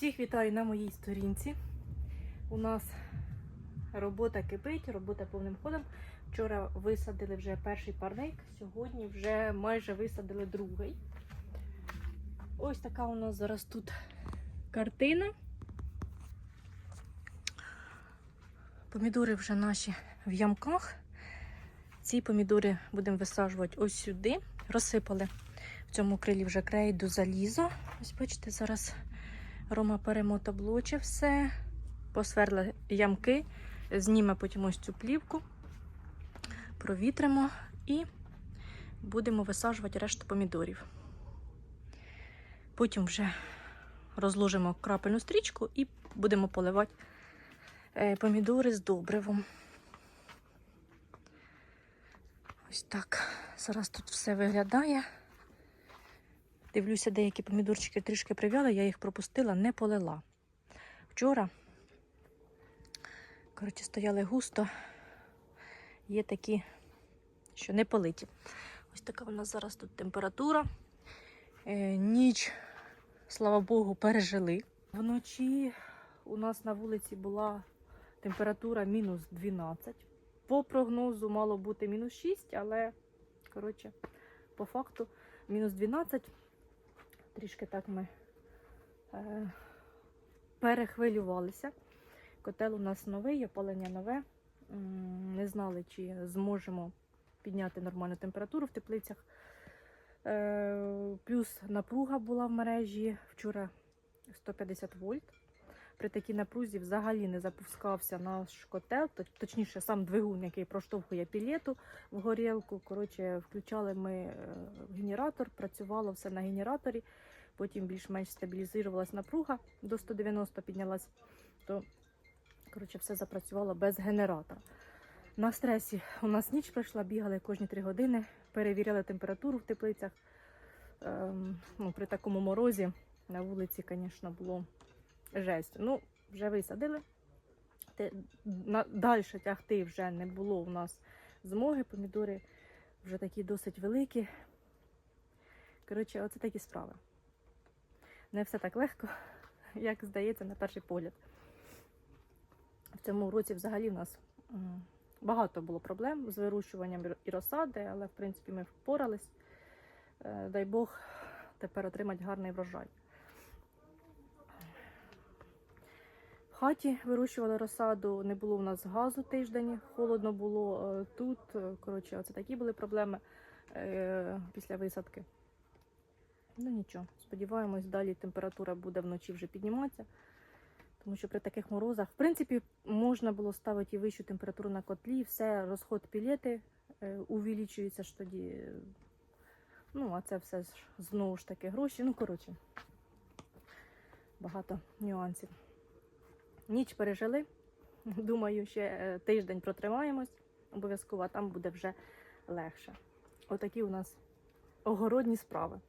Всіх вітаю на моїй сторінці. У нас робота кипить, робота повним ходом. Вчора висадили вже перший парник, сьогодні вже майже висадили другий. Ось така у нас зараз тут картина. Помідори вже наші в ямках. Ці помідори будемо висаджувати ось сюди. Розсипали в цьому крилі вже крейду залізо. Ось бачите, зараз Рома перемотоблочив все, посверли ямки, зніме потім ось цю плівку, провітримо і будемо висаджувати решту помідорів. Потім вже розложимо крапельну стрічку і будемо поливати е, помідори з добривом. Ось так. Зараз тут все виглядає. Дивлюся, деякі помідорчики трішки прив'яли, я їх пропустила, не полила. Вчора, коротше, стояли густо, є такі, що не политі. Ось така у нас зараз тут температура. Е, ніч, слава Богу, пережили. Вночі у нас на вулиці була температура мінус 12. По прогнозу мало бути мінус 6, але, коротше, по факту мінус 12. Трішки так ми е, перехвилювалися. Котел у нас новий, опалення нове. Не знали, чи зможемо підняти нормальну температуру в теплицях. Е, плюс напруга була в мережі вчора 150 вольт. При такій напрузі взагалі не запускався наш котел, точніше, сам двигун, який проштовхує пілету в горілку. Коротше, включали ми е, генератор, працювало все на генераторі. Потім більш-менш стабілізувалась напруга, до 190 піднялась, то коротше, все запрацювало без генератора. На стресі у нас ніч пройшла, бігали кожні 3 години, перевіряли температуру в теплицях. Ем, ну, при такому морозі на вулиці, звісно, було жесть. Ну, вже висадили. Далі тягти вже не було у нас змоги. Помідори вже такі досить великі. Коротше, оце такі справи. Не все так легко, як здається, на перший погляд. В цьому році взагалі в нас багато було проблем з вирощуванням і розсади, але в принципі ми впорались. Е, Дай Бог тепер отримати гарний врожай. Хаті вирощували розсаду, не було в нас газу тиждень, холодно було е, тут. Е, Коротше, оце такі були проблеми е, після висадки. Ну нічого, сподіваємось, далі температура буде вночі вже підніматися. Тому що при таких морозах, в принципі, можна було ставити і вищу температуру на котлі, все, розход пілети увеличується ж тоді. Ну, а це все ж знову ж таки гроші. Ну, коротше, багато нюансів. Ніч пережили. Думаю, ще е, тиждень протримаємось обов'язково, а там буде вже легше. Отакі у нас огородні справи.